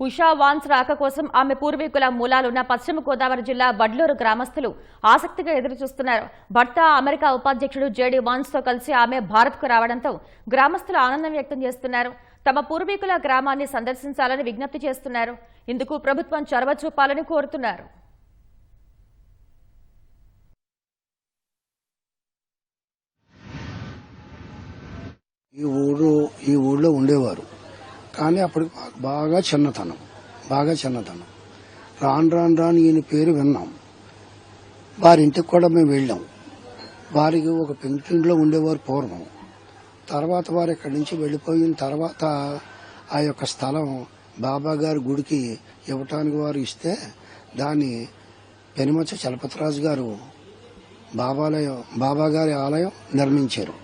Usha Vance రాక కోసం ఆమె పూర్వీకుల మూలాలున్న పశ్చిమ గోదావరి జిల్లా వడ్లూరు గ్రామస్తులు ఆసక్తిగా ఎదురుచూస్తున్నారు. భర్త అమెరికా ఉపాధ్యక్షుడు జేడీ వాన్స్తో కలిసి ఆమె భారత్కు రావడంతో గ్రామస్తులు ఆనందం వ్యక్తం చేస్తున్నారు. తమ పూర్వీకుల గ్రామాన్ని సందర్శించాలని విజ్ఞప్తి చేస్తున్నారు. ఇందుకు ప్రభుత్వం చొరవ చూపాలని కోరుతున్నారు. ఈ ఊరు ఈ ఊళ్ళో ఉండేవారు. కానీ అప్పటికి బాగా చిన్నతనం బాగా చిన్నతనం. రాను రాను రాను ఈయన పేరు విన్నాం. వారి ఇంటికి కూడా మేము వెళ్ళాం. వారికి ఒక పెంకింట్లో ఉండేవారు పూర్వం. తర్వాత వారు ఇక్కడి నుంచి వెళ్ళిపోయిన తర్వాత ఆ యొక్క స్థలం బాబా గారి గుడికి ఇవ్వటానికి వారు ఇస్తే దాన్ని పెనుమచ్చ చలపతిరాజు గారు బాబాలయం బాబా గారి ఆలయం నిర్మించారు.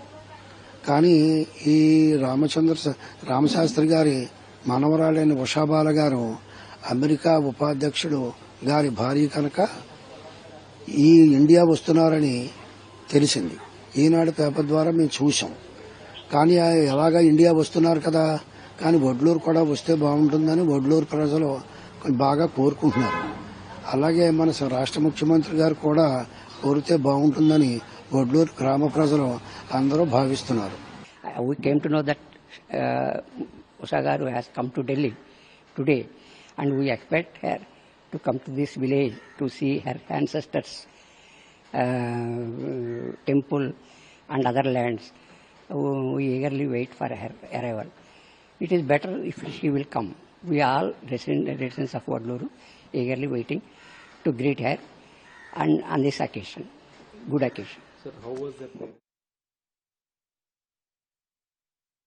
కానీ ఈ రామచంద్ర రామశాస్త్రి గారి మనవరాలైన ఉషాబాల గారు అమెరికా ఉపాధ్యక్షుడు గారి భార్య కనుక ఈ ఇండియా వస్తున్నారని తెలిసింది. ఈనాడు పేపర్ ద్వారా మేము చూసాం కానీ ఎలాగా ఇండియా వస్తున్నారు కదా? కానీ వడ్లూరు కూడా వస్తే బాగుంటుందని వడ్లూరు ప్రజలు బాగా కోరుకుంటున్నారు. అలాగే మన రాష్ట్ర ముఖ్యమంత్రి గారు కూడా కోరితే బాగుంటుందని వడ్లూరు గ్రామ ప్రజలు అందరూ భావిస్తున్నారు Uh, we came to know that uh, Usha Garu has come to Delhi today, and we expect her to come to this village to see her ancestors' uh, temple and other lands. Uh, We eagerly wait for her arrival. It is better if she will come. We all resident, residents of Vadluru eagerly waiting to greet her and on this occasion, good occasion. Sir, how was that?